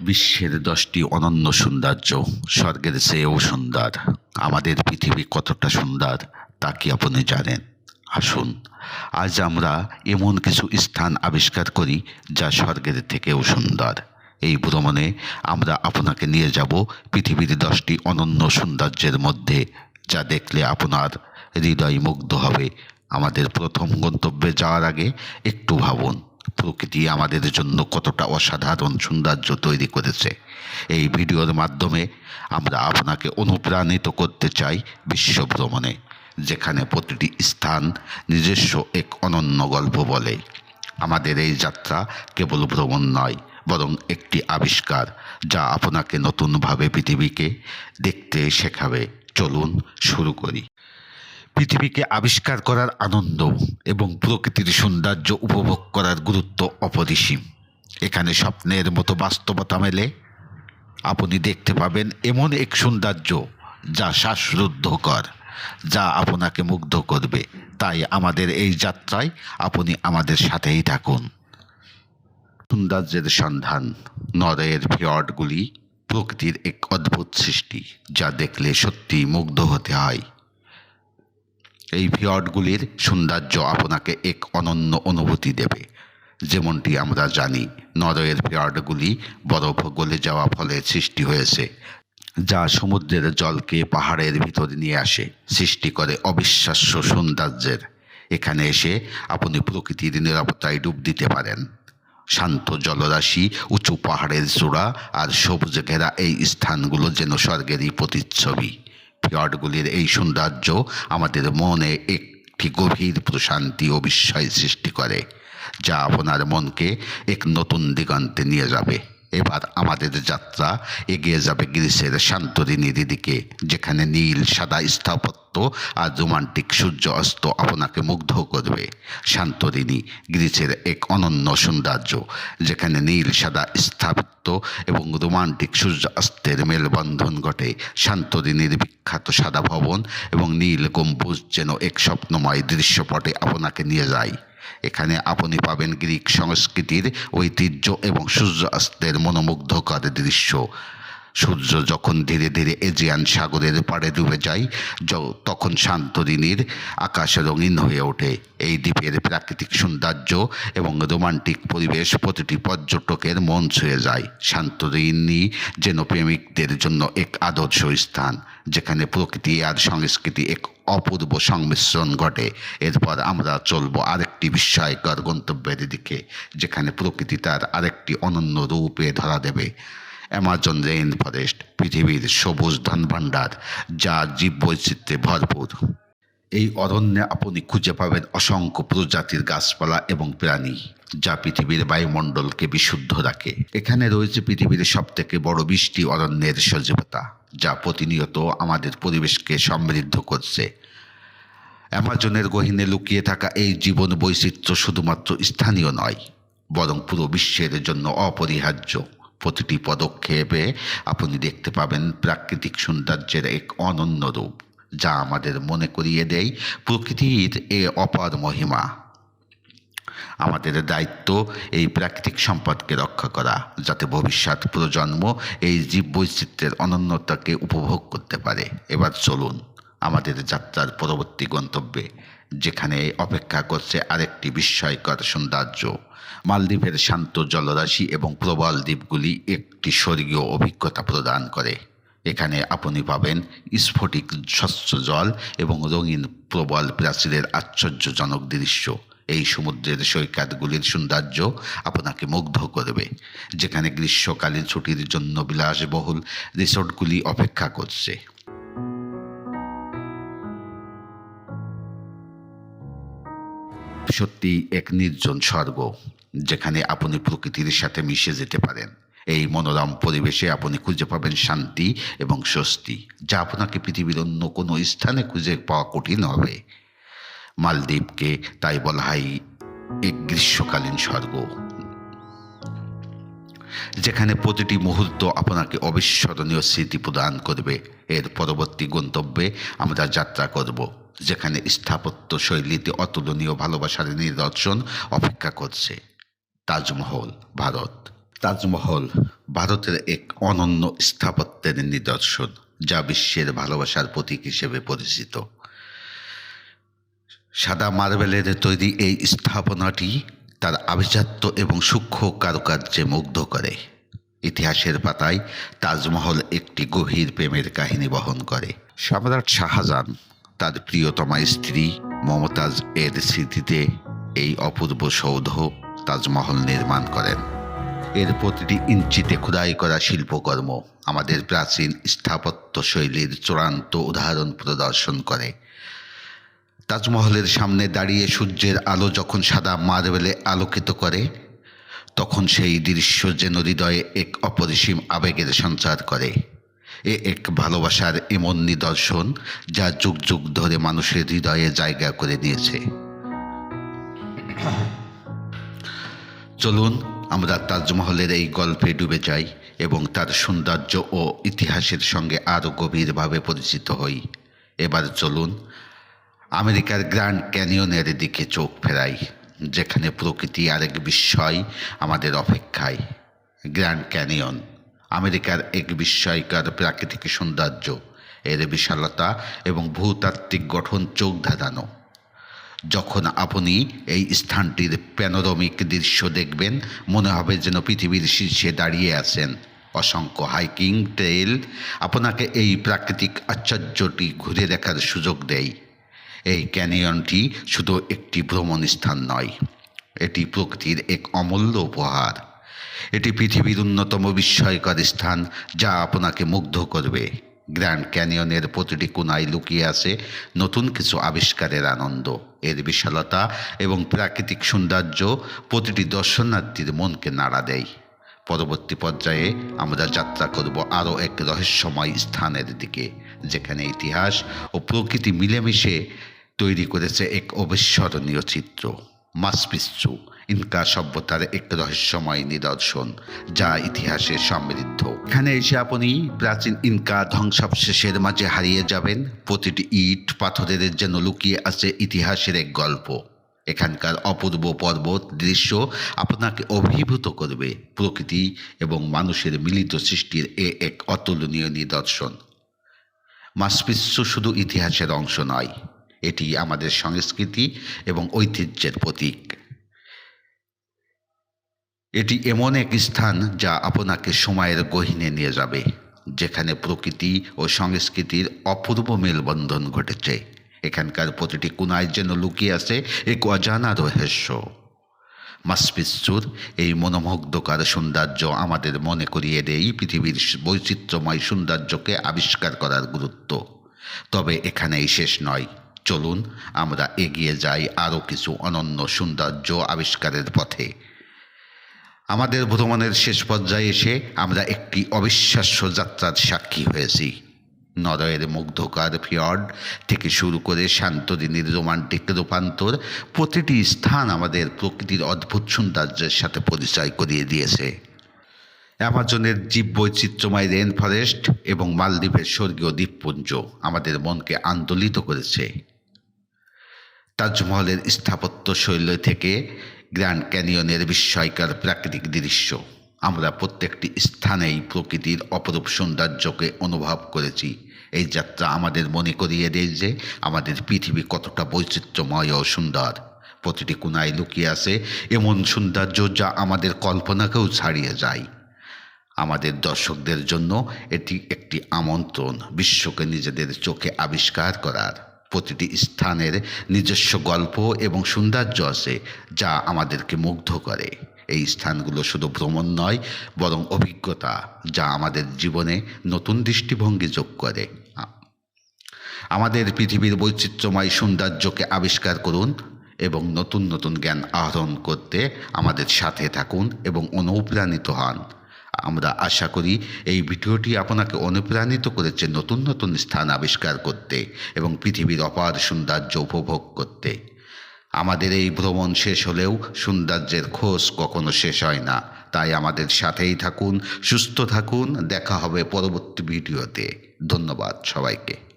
বিশ্বের দশটি অনন্য সৌন্দর্য, স্বর্গের চেয়েও সুন্দর। আমাদের পৃথিবী কতটা সুন্দর, তা কি আপনি জানেন? আসুন, আজ আমরা এমন কিছু স্থান আবিষ্কার করি যা স্বর্গের থেকেও সুন্দর। এই ভ্রমণে আমরা আপনাকে নিয়ে যাব পৃথিবীর দশটি অনন্য সৌন্দর্যের মধ্যে, যা দেখলে আপনার হৃদয় মুগ্ধ হবে। আমাদের প্রথম গন্তব্যে যাওয়ার আগে একটু ভাবুন। প্রকৃতি আমাদের জন্য কতটা অসাধারণ সৌন্দর্য তৈরি করেছে। এই ভিডিওর মাধ্যমে আমরা আপনাকে অনুপ্রাণিত করতে চাই বিশ্ব ভ্রমণে, যেখানে প্রতিটি স্থান নিজস্ব এক অনন্য গল্প বলে। আমাদের এই যাত্রা কেবল ভ্রমণ নয়, বরং একটি আবিষ্কার যা আপনাকে নতুনভাবে পৃথিবীকে দেখতে শেখাবে। চলুন শুরু করি। পৃথিবীকে আবিষ্কার করার আনন্দ এবং প্রকৃতির সৌন্দর্য উপভোগ করার গুরুত্ব অপরিসীম। এখানে স্বপ্নের মতো বাস্তবতা মেলে। আপনি দেখতে পাবেন এমন এক সৌন্দর্য যা শ্বাসরুদ্ধকর, যা আপনাকে মুগ্ধ করবে। তাই আমাদের এই যাত্রায় আপনি আমাদের সাথেই থাকুন। সৌন্দর্যের সন্ধান নরওয়ের ফিয়র্ডগুলি প্রকৃতির এক অদ্ভুত সৃষ্টি যা দেখলে সত্যি মুগ্ধ হতে হয়। এই ফিয়র্ডগুলির সৌন্দর্য আপনাকে এক অনন্য অনুভূতি দেবে। যেমনটি আমরা জানি নরওয়ের ফিয়র্ডগুলি বরফ গলে যাওয়া ফলে সৃষ্টি হয়েছে, যা সমুদ্রের জলকে পাহাড়ের ভিতর নিয়ে আসে, সৃষ্টি করে অবিশ্বাস্য সৌন্দর্যের। এখানে এসে আপনি প্রকৃতির নিরাপত্তায় ডুব দিতে পারেন। শান্ত জলরাশি, উঁচু পাহাড়ের চূড়া আর সবুজ ঘেরা এই স্থানগুলো যেন স্বর্গেরই প্রতিচ্ছবি। ফিয়র্ডগুলির এই সৌন্দর্য আমাদের মনে একটি গভীর প্রশান্তি ও বিস্ময় সৃষ্টি করে, যা আপনার মনকে এক নতুন দিগন্তে নিয়ে যাবে। এবার আমাদের যাত্রা এগিয়ে যাবে গ্রিসের শান্তরিনীর দিকে, যেখানে নীল, সাদা স্থাপত্য আর রোমান্টিক সূর্য অস্ত আপনাকে মুগ্ধ করবে। শান্তরিনী গ্রিসের এক অনন্য সৌন্দর্য, যেখানে নীল, সাদা স্থাপত্য এবং রোমান্টিক সূর্য অস্তের মেলবন্ধন ঘটে। শান্তরিনীর বিখ্যাত সাদা ভবন এবং নীল গম্বুজ যেন এক স্বপ্নময় দৃশ্যপটে আপনাকে নিয়ে যায়। এখানে আপনি পাবেন গ্রিক সংস্কৃতির ঐতিহ্য এবং সূর্যাস্তের মনোমুগ্ধকর দৃশ্য। সূর্য যখন ধীরে ধীরে এজিয়ান সাগরের পাড়ে ডুবে যায় তখন শান্তরিনীর আকাশ রঙিন হয়ে ওঠে। এই দ্বীপের প্রাকৃতিক সৌন্দর্য এবং রোমান্টিক পরিবেশ প্রতিটি পর্যটকের মন ছুঁয়ে যায়। শান্তরিনী যেন প্রেমিকদের জন্য এক আদর্শ স্থান, যেখানে প্রকৃতি আর সংস্কৃতি এক অপূর্ব সংমিশ্রণ ঘটে। এরপর আমরা চলবো আরেকটি বিস্ময়কর গন্তব্যের দিকে, যেখানে প্রকৃতি তার আরেকটি অনন্য রূপে ধরা দেবে। অ্যামাজন রেইন ফরেস্ট, পৃথিবীর সবুজ ধনভাণ্ডার, যা জীব জীববৈচিত্র্যে ভরপুর। এই অরণ্যে আপনি খুঁজে পাবেন অসংখ্য প্রজাতির গাছপালা এবং প্রাণী, যা পৃথিবীর বায়ুমণ্ডলকে বিশুদ্ধ রাখে। এখানে রয়েছে পৃথিবীর সবথেকে বড় বৃষ্টি অরণ্যের সজীবতা, যা প্রতিনিয়ত আমাদের পরিবেশকে সমৃদ্ধ করছে। অ্যামাজনের গহীনে লুকিয়ে থাকা এই জীবন বৈচিত্র্য শুধুমাত্র স্থানীয় নয়, বরং পুরো বিশ্বের জন্য অপরিহার্য। প্রতিটি পদক্ষেপে আপনি দেখতে পাবেন প্রাকৃতিক সৌন্দর্যের এক অনন্য রূপ, যা আমাদের মনে করিয়ে দেয় প্রকৃতির এ অপার মহিমা। আমাদের দায়িত্ব এই প্রাকৃতিক সম্পদকে রক্ষা করা, যাতে ভবিষ্যৎ প্রজন্ম এই জীববৈচিত্র্যের অনন্যতাকে উপভোগ করতে পারে। এবার চলুন আমাদের যাত্রার পরবর্তী গন্তব্যে যেখানে অপেক্ষা করছে আরেকটি বিস্ময়কর সৌন্দর্য। মালদ্বীপের শান্ত জলরাশি এবং প্রবল দ্বীপগুলি একটি স্বর্গীয় অভিজ্ঞতা প্রদান করে। এখানে আপনি পাবেন স্ফটিক স্বচ্ছ জল এবং রঙিন প্রবল প্রাচীরের আশ্চর্যজনক দৃশ্য। এই সমুদ্রের সৈকতগুলির সৌন্দর্য আপনাকে মুগ্ধ করবে। যেখানে গ্রীষ্মকালীন ছুটির জন্য বিলাসবহুল রিসোর্টগুলি অপেক্ষা করছে। সত্যি এক নির্জন স্বর্গ, যেখানে আপনি প্রকৃতির সাথে মিশে যেতে পারেন। এই মনোরম পরিবেশে আপনি খুঁজে পাবেন শান্তি এবং স্বস্তি, যা আপনাকে পৃথিবীর অন্য কোনো স্থানে খুঁজে পাওয়া কঠিন হবে। মালদ্বীপকে তাই বলা হয় এক গ্রীষ্মকালীন স্বর্গ। যেখানে প্রতিটি মুহূর্ত আপনাকে অবিস্মরণীয় স্মৃতি প্রদান করবে। এর পরবর্তী গন্তব্যে আমরা যাত্রা করব। যেখানে স্থাপত্য শৈলীতে অতুলনীয় ভালোবাসার নিদর্শন অপেক্ষা করছে। তাজমহল ভারত। তাজমহল। ভারতের এক অনন্য স্থাপত্যের নিদর্শন যা বিশ্বের ভালোবাসার প্রতীক হিসেবে পরিচিত। সাদা মার্বেলের তৈরি এই স্থাপনাটি তার আভিজাত্য এবং সূক্ষ্ম কারুকার্যে মুগ্ধ করে। ইতিহাসের পাতায় তাজমহল একটি গভীর প্রেমের কাহিনী বহন করে। সম্রাট শাহজাহান তার প্রিয়তমা স্ত্রী মমতাজ এর স্মৃতিতে এই অপূর্ব সৌধ তাজমহল নির্মাণ করেন। এর প্রতিটি ইঞ্চিতে খোদাই করা শিল্পকর্ম আমাদের প্রাচীন স্থাপত্য শৈলীর চূড়ান্ত উদাহরণ প্রদর্শন করে। তাজমহলের সামনে দাঁড়িয়ে সূর্যের আলো যখন সাদা মার্বেলে আলোকিত করে, তখন সেই দৃশ্য যেন হৃদয়ে এক অপরিসীম আবেগের সঞ্চার করে। এ এক ভালোবাসার এমন নিদর্শন যা যুগ যুগ ধরে মানুষের হৃদয়ে জায়গা করে নিয়েছে। চলুন, আমরা তাজমহলের এই গল্পে ডুবে যাই এবং তার সৌন্দর্য ও ইতিহাসের সঙ্গে আরও গভীরভাবে পরিচিত হই। এবার চলুন, আমেরিকার গ্র্যান্ড ক্যানিয়নের দিকে চোখ ফেরাই, যেখানে প্রকৃতি আরেক বিস্ময় আমাদের অপেক্ষায়। Grand Canyon. আমেরিকার এক বিস্ময়কর প্রাকৃতিক সৌন্দর্য। এর বিশালতা এবং ভূতাত্ত্বিক গঠন চোখ ধাঁধানো। যখন আপনি এই স্থানটির প্যানোরমিক দৃশ্য দেখবেন, মনে হবে যেন পৃথিবীর শীর্ষে দাঁড়িয়ে আছেন। অসংখ্য হাইকিং ট্রেল আপনাকে এই প্রাকৃতিক আশ্চর্যটি ঘুরে দেখার সুযোগ দেয়। এই ক্যানিয়নটি শুধু একটি ভ্রমণ স্থান নয়, এটি প্রকৃতির এক অমূল্য উপহার। এটি পৃথিবীর অন্যতম বিস্ময়কর স্থান, যা আপনাকে মুগ্ধ করবে। গ্র্যান্ড ক্যানিয়নের প্রতিটি কোনায় লুকিয়ে আছে নতুন কিছু আবিষ্কারের আনন্দ। এর বিশালতা এবং প্রাকৃতিক সৌন্দর্য প্রতিটি দর্শনার্থীর মনকে নাড়া দেয়। পরবর্তী পর্যায়ে আমরা যাত্রা করব আরও এক রহস্যময় স্থানের দিকে, যেখানে ইতিহাস ও প্রকৃতি মিলেমিশে তৈরি করেছে এক অবিস্মরণীয় চিত্র। মাসপিচ্ছু। ইনকা সভ্যতার এক রহস্যময় নিদর্শন, যা ইতিহাসে সমৃদ্ধ। এখানে এসে আপনি প্রাচীন ইনকা ধ্বংসাবশেষের মাঝে হারিয়ে যাবেন। প্রতিটি ইট পাথরের যেন লুকিয়ে আছে ইতিহাসের এক গল্প। এখানকার অপূর্ব পর্বত দৃশ্য আপনাকে অভিভূত করবে। প্রকৃতি এবং মানুষের মিলিত সৃষ্টির এ এক অতুলনীয় নিদর্শন। মাসপিচ্ছু শুধু ইতিহাসের অংশ নয় এটি আমাদের সংস্কৃতি এবং ঐতিহ্যের প্রতীক। এটি এমন এক স্থান যা আপনাকে সময়ের গহীনে নিয়ে যাবে, যেখানে প্রকৃতি ও সংস্কৃতির অপূর্ব মেলবন্ধন ঘটেছে। এখানকার প্রতিটি কোনায় যেন লুকিয়ে আছে এক অজানা রহস্য। মাসপিচ্ছুর, এই মনোমুগ্ধকর সৌন্দর্য আমাদের মনে করিয়ে দেয় পৃথিবীর বৈচিত্র্যময় সৌন্দর্যকে আবিষ্কার করার গুরুত্ব। তবে এখানেই শেষ নয়। চলুন, আমরা এগিয়ে যাই আরও কিছু অনন্য সৌন্দর্য আবিষ্কারের পথে। আমাদের ভ্রমণের শেষ পর্যায়ে এসে আমরা একটি অবিশ্বাস্য যাত্রার সাক্ষী হয়েছি। নরয়ের মুগ্ধকার ফিয়র্ড থেকে শুরু করে শান্তদিনীর রোমান্টিক রূপান্তর প্রতিটি স্থান আমাদের প্রকৃতির অদ্ভুত সৌন্দর্যের সাথে পরিচয় করিয়ে দিয়েছে। অ্যামাজনের জীব বৈচিত্র্যময় রেন ফরেস্ট এবং মালদ্বীপের স্বর্গীয় দ্বীপপুঞ্জ আমাদের মনকে আন্দোলিত করেছে। তাজমহলের স্থাপত্য শৈলী থেকে গ্র্যান্ড ক্যানিয়নের বিস্ময়কর প্রাকৃতিক দৃশ্য। আমরা প্রত্যেকটি স্থানেই প্রকৃতির অপরূপ সৌন্দর্যকে অনুভব করেছি। এই যাত্রা আমাদের মনে করিয়ে দেয় যে আমাদের পৃথিবী কতটা বৈচিত্র্যময় ও সুন্দর। প্রতিটি কোনায় লুকিয়ে আছে এমন সৌন্দর্য যা আমাদের কল্পনাকেও ছাড়িয়ে যায়। আমাদের দর্শকদের জন্য এটি একটি আমন্ত্রণ, বিশ্বকে নিজেদের চোখে আবিষ্কার করার। প্রতিটি স্থানের নিজস্ব গল্প এবং সৌন্দর্য আছে যা আমাদেরকে মুগ্ধ করে। এই স্থানগুলো শুধু ভ্রমণ নয়, বরং অভিজ্ঞতা যা আমাদের জীবনে নতুন দৃষ্টিভঙ্গি যোগ করে। আমাদের পৃথিবীর বৈচিত্র্যময় সৌন্দর্যকে আবিষ্কার করুন এবং নতুন নতুন জ্ঞান আহরণ করতে আমাদের সাথে থাকুন এবং অনুপ্রাণিত হন। আমরা আশা করি এই ভিডিওটি আপনাকে অনুপ্রাণিত করেছে নতুন নতুন স্থান আবিষ্কার করতে এবং পৃথিবীর অপার সৌন্দর্য উপভোগ করতে। আমাদের এই ভ্রমণ শেষ হলেও সৌন্দর্যের খোঁজ কখনো শেষ হয় না। তাই আমাদের সাথেই থাকুন, সুস্থ থাকুন, দেখা হবে পরবর্তী ভিডিওতে। ধন্যবাদ সবাইকে।